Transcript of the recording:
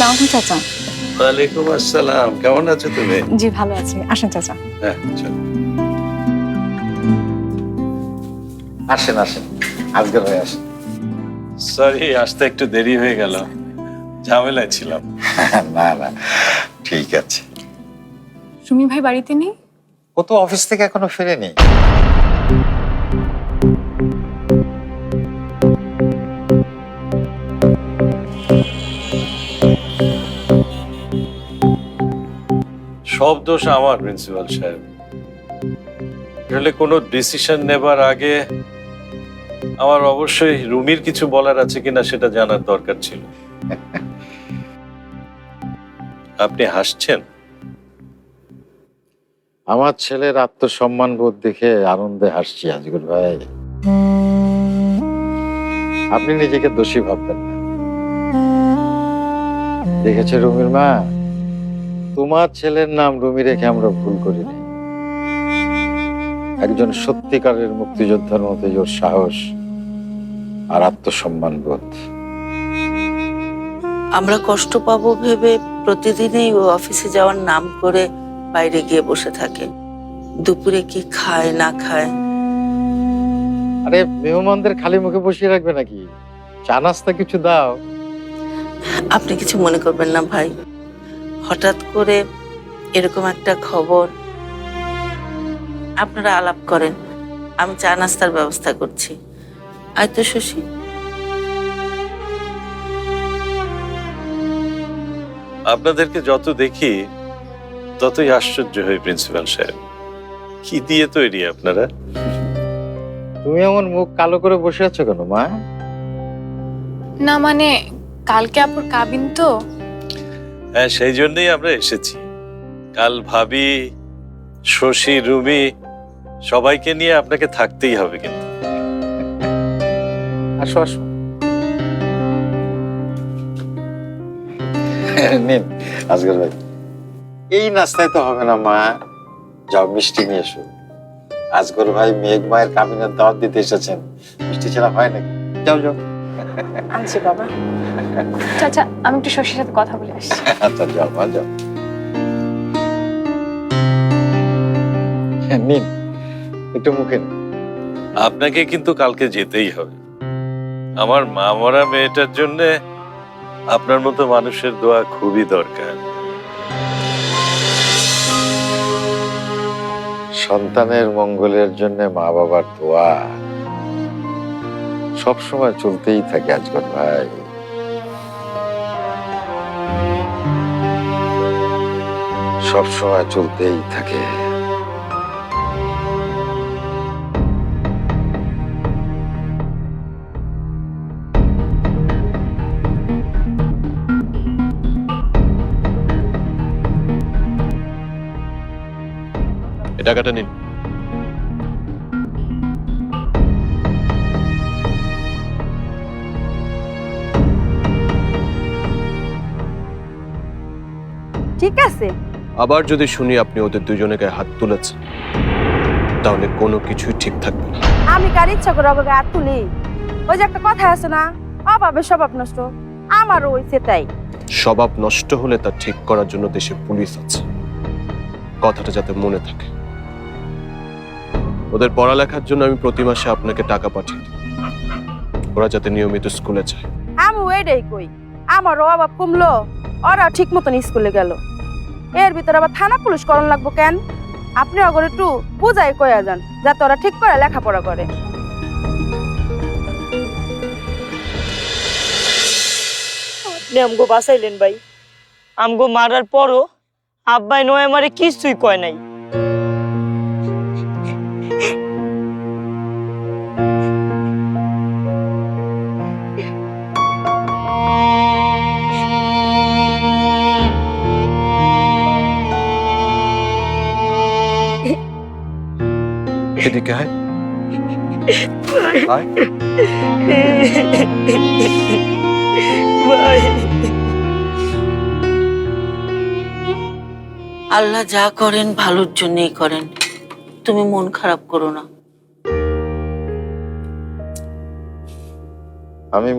আসসালামু আলাইকুম চাচা। ওয়ালাইকুম আসসালাম। কেমন আছো তুমি? জি ভালো আছি। আসেন চাচা। হ্যাঁ চলো। আসেন আসেন। আজকের হয়ে আসেন। সরি আসতে একটু দেরি হয়ে গেল। ঝামেলায় ছিলাম। না না ঠিক আছে। সুমি ভাই বাড়িতে নেই? ও তো অফিস থেকে এখনও ফেরেনি। সব দোষ আমার, প্রিন্সিপাল সাহেব। আসলে কোনো ডিসিশন নেবার আগে আমার অবশ্যই রুমির কিছু বলার আছে কিনা সেটা জানার দরকার ছিল। আপনি হাসছেন? আমার ছেলের আত্মসম্মান বোধ দেখে আনন্দে হাসছি, আজগুল ভাই। আপনি নিজেকে দোষী ভাববেন না। দেখেছে রুমির মা? তোমার ছেলের নাম রুমি রেখে আমরা ভুল করিনি একজন সত্যিকারের মুক্তিযোদ্ধার মতো ওর সাহস আর আত্মসম্মান বোধ। আমরা কষ্ট পাবো ভেবে প্রতিদিনই ও অফিসে যাওয়ার নাম করে বাইরে গিয়ে বসে থাকে। দুপুরে কি খায় না খায়? আরে মেহমানদের খালি মুখে বসিয়ে রাখবে নাকি? চা নাস্তা কিছু দাও। আপনি কিছু মনে করবেন না ভাই। হঠাৎ করে এরকম একটা খবর আপনারা আলাপ করেন। আমি চা নাস্তার ব্যবস্থা করছি। আয় তো শশী। আপনাদেরকে যত দেখি ততই আশ্চর্য হই প্রিন্সিপাল সাহেব। কি দিয়ে তৈরি আপনারা? তুমি আমার মুখ কালো করে বসে আছো কেন মা? না মানে কালকে আপুর কাবিন তো। হ্যাঁ সেই জন্যই আমরা এসেছি। কাল ভাবি শশী রুমি সবাইকে নিয়ে আপনাকে থাকতেই হবে কিন্তু। আসো আসো। নিন আজকের ভাই। এই নাস্তায় তো হবে না মা। যাও মিষ্টি নিয়ে এসো। আজগর ভাই মেঘ মায়ের কামিনের দাওয়াত দিতে এসেছেন। মিষ্টি ছাড়া হয় নাকি? যাও যাও। আনছি বাবা। চাচা আমি একটু শশীর সাথে কথা বলে আসছি। আচ্ছা যাও মা যাও। হ্যাঁ, নিন। একটু মুখে আপনাকে কিন্তু কালকে যেতেই হবে। আমার মা মরা মেয়েটার জন্য আপনার মতো মানুষের দোয়া খুবই দরকার। সন্তানের মঙ্গলের জন্য মা বাবার দোয়া। সব সময় চলতেই থাকে আজকাল ভাই। সব সময় চলতেই থাকে। টাকাটা নিন। ঠিক আছে। আবার যদি শুনি আপনি ওদের দুজনে গায়ে হাত তুলেছেন তাহলে কোনো কিছুই ঠিক থাকবে না। আমি কার ইচ্ছা করে ওকে হাত তুলি? ওই যে একটা কথা আছে না অভাবে স্বভাব নষ্ট। আমারও হইছে তাই। স্বভাব নষ্ট হলে তা ঠিক করার জন্য দেশে পুলিশ আছে। কথাটা যাতে মনে থাকে। ওদের পড়ালেখার জন্য আমি প্রতি মাসে আপনাকে টাকা পাঠিয়ে দিই ওরা যাতে নিয়মিত স্কুলে যায়। আমি এটাই কই আমারও অভাব কমলো। ওরা ঠিক মতন স্কুলে গেল। এর ভিতরে আবার থানা পুলিশ করণ লাগবো কেন? আপনি অগর একটু বুঝাই কয়া যান, যাতে ওরা ঠিক করে লেখাপড়া করে। আমগো বাঁচাইলেন ভাই। আমগো মারার পরও আব্বাই নয় আমারে কিছুই কয় নাই। এদিকে আয়। ভাই আল্লাহ যা করেন ভালোর জন্যই করেন। তুমি মন খারাপ করো না। আমি